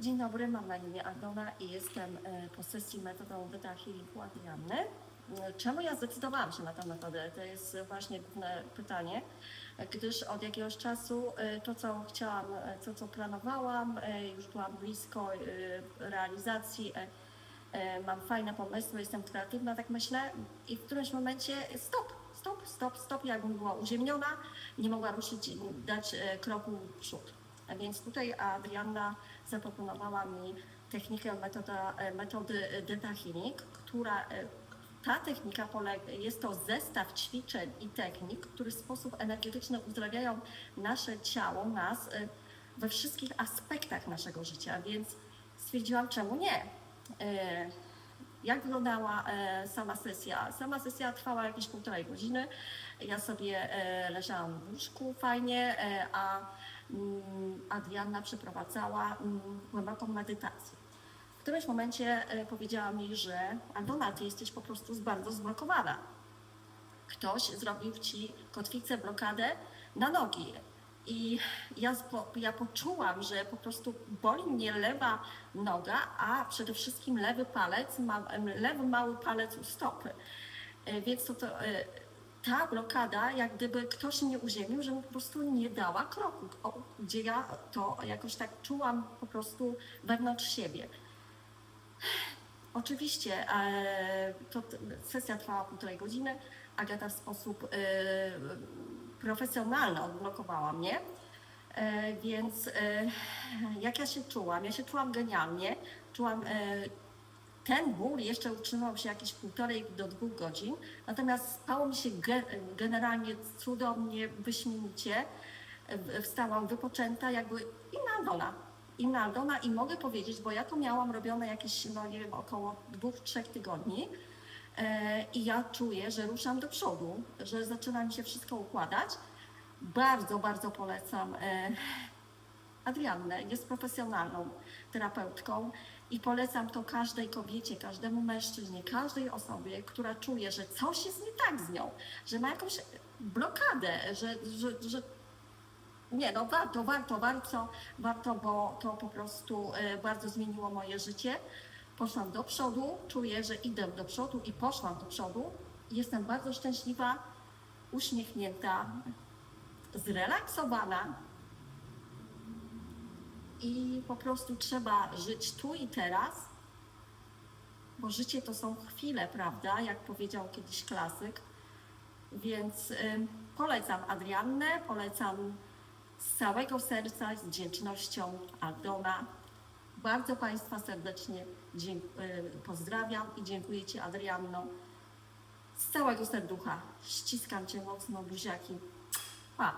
Dzień dobry, mam na imię Aldona i jestem e, po sesji metodą Beta Healingu Adrianny. E, Czemu ja zdecydowałam się na tę metodę? To jest właśnie główne pytanie, gdyż od jakiegoś czasu e, to, co chciałam, to, co planowałam, już byłam blisko realizacji, mam fajne pomysły, jestem kreatywna, tak myślę i w którymś momencie stop, stop, stop, stop, jakbym była uziemniona, nie mogła ruszyć, dać kroku w przód. Więc tutaj Adrianna zaproponowała mi technikę metoda, e, metody Data Healing, która e, ta technika polega, jest to zestaw ćwiczeń i technik, które w sposób energetyczny uzdrawiają nasze ciało, nas e, we wszystkich aspektach naszego życia, więc stwierdziłam, czemu nie. Jak wyglądała e, sama sesja? Sama sesja trwała jakieś półtorej godziny. Ja sobie e, leżałam w łóżku fajnie, e, a mm, Adrianna przeprowadzała mm, głęboką medytację. W którymś momencie powiedziała mi, że Aldona, ty jesteś po prostu bardzo zblokowana. Ktoś zrobił ci kotwicę, blokadę na nogi. I ja, ja poczułam, że po prostu boli mnie lewa noga, a przede wszystkim lewy palec, ma, lewy mały palec u stopy. E, Więc to, to, e, ta blokada, jak gdyby ktoś mnie uziemił, że po prostu nie dała kroku, gdzie ja to jakoś tak czułam po prostu wewnątrz siebie. Oczywiście e, to, sesja trwała półtorej godziny. Agata w sposób profesjonalny odblokowała mnie. E, więc e, jak ja się czułam? Ja się czułam genialnie. Czułam e, ten ból jeszcze utrzymał się jakieś półtorej do dwóch godzin, natomiast spało mi się ge, generalnie cudownie, wyśmienicie. Wstałam wypoczęta, jakby inna Aldona. Inna Aldona i mogę powiedzieć, bo ja to miałam robione jakieś, no nie wiem, około dwóch, trzech tygodni. E, I ja czuję, że ruszam do przodu, że zaczyna mi się wszystko układać. Bardzo, bardzo polecam e, Adriannę, jest profesjonalną terapeutką i polecam to każdej kobiecie, każdemu mężczyźnie, każdej osobie, która czuje, że coś jest nie tak z nią, że ma jakąś blokadę, że, że, że nie, no warto, warto, warto, warto, bo to po prostu e, bardzo zmieniło moje życie. Poszłam do przodu, czuję, że idę do przodu i poszłam do przodu. Jestem bardzo szczęśliwa, uśmiechnięta, zrelaksowana i po prostu trzeba żyć tu i teraz, bo życie to są chwile, prawda? Jak powiedział kiedyś klasyk. Więc polecam Adriannę, polecam z całego serca, z wdzięcznością Aldona. Bardzo Państwa serdecznie y, pozdrawiam i dziękuję Ci Adrianno. Z całego serducha ściskam Cię mocno, buziaki. Pa!